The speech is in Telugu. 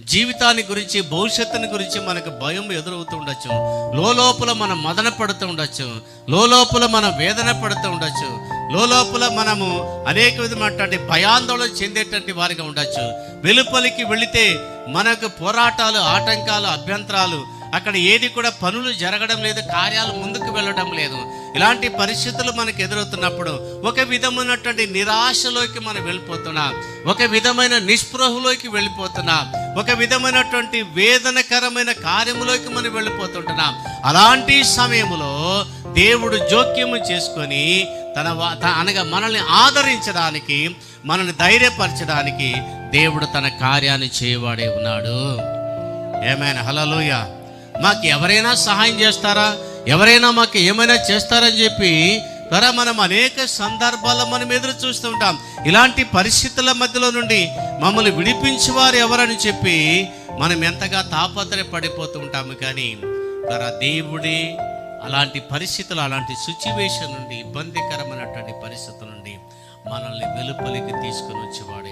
జీవితాన్ని గురించి భవిష్యత్తుని గురించి మనకు భయం ఎదురవుతూ ఉండొచ్చు. లోపల మనం మదన పడుతూ ఉండొచ్చు. లోపల మనం వేదన పడుతూ ఉండొచ్చు. లోపల మనము అనేక విధమైనటువంటి భయాందోళన చెందేటువంటి వారిగా ఉండొచ్చు. వెలుపలికి వెళితే మనకు పోరాటాలు ఆటంకాలు అభ్యంతరాలు అక్కడ ఏది కూడా పనులు జరగడం లేదు కార్యాలు ముందుకు వెళ్ళడం లేదు. ఇలాంటి పరిస్థితులు మనకు ఎదురవుతున్నప్పుడు ఒక విధమైనటువంటి నిరాశలోకి మనం వెళ్ళిపోతున్నాం. ఒక విధమైన నిస్పృహలోకి వెళ్ళిపోతున్నాం. ఒక విధమైనటువంటి వేదనకరమైన కార్యములోకి మనం వెళ్ళిపోతుంటున్నాం. అలాంటి సమయంలో దేవుడు జోక్యము చేసుకొని తన అనగా మనల్ని ఆదరించడానికి మనల్ని ధైర్యపరచడానికి దేవుడు తన కార్యాన్ని చేయవాడే ఉన్నాడు. ఏమైనా హలలోయ మాకు ఎవరైనా సహాయం చేస్తారా? ఎవరైనా మాకు ఏమైనా చేస్తారని చెప్పి ద్వారా మనం అనేక సందర్భాల్లో మనం ఎదురు చూస్తుంటాం ఇలాంటి పరిస్థితుల మధ్యలో నుండి మమ్మల్ని విడిపించేవారు ఎవరని చెప్పి మనం ఎంతగా తాపత్రయపడిపోతూ ఉంటాము కానీ ద్వారా దేవుడే అలాంటి పరిస్థితులు అలాంటి సిచ్యువేషన్ నుండి ఇబ్బందికరమైనటువంటి పరిస్థితుల నుండి మనల్ని వెలుపలికి తీసుకుని వచ్చేవాడు.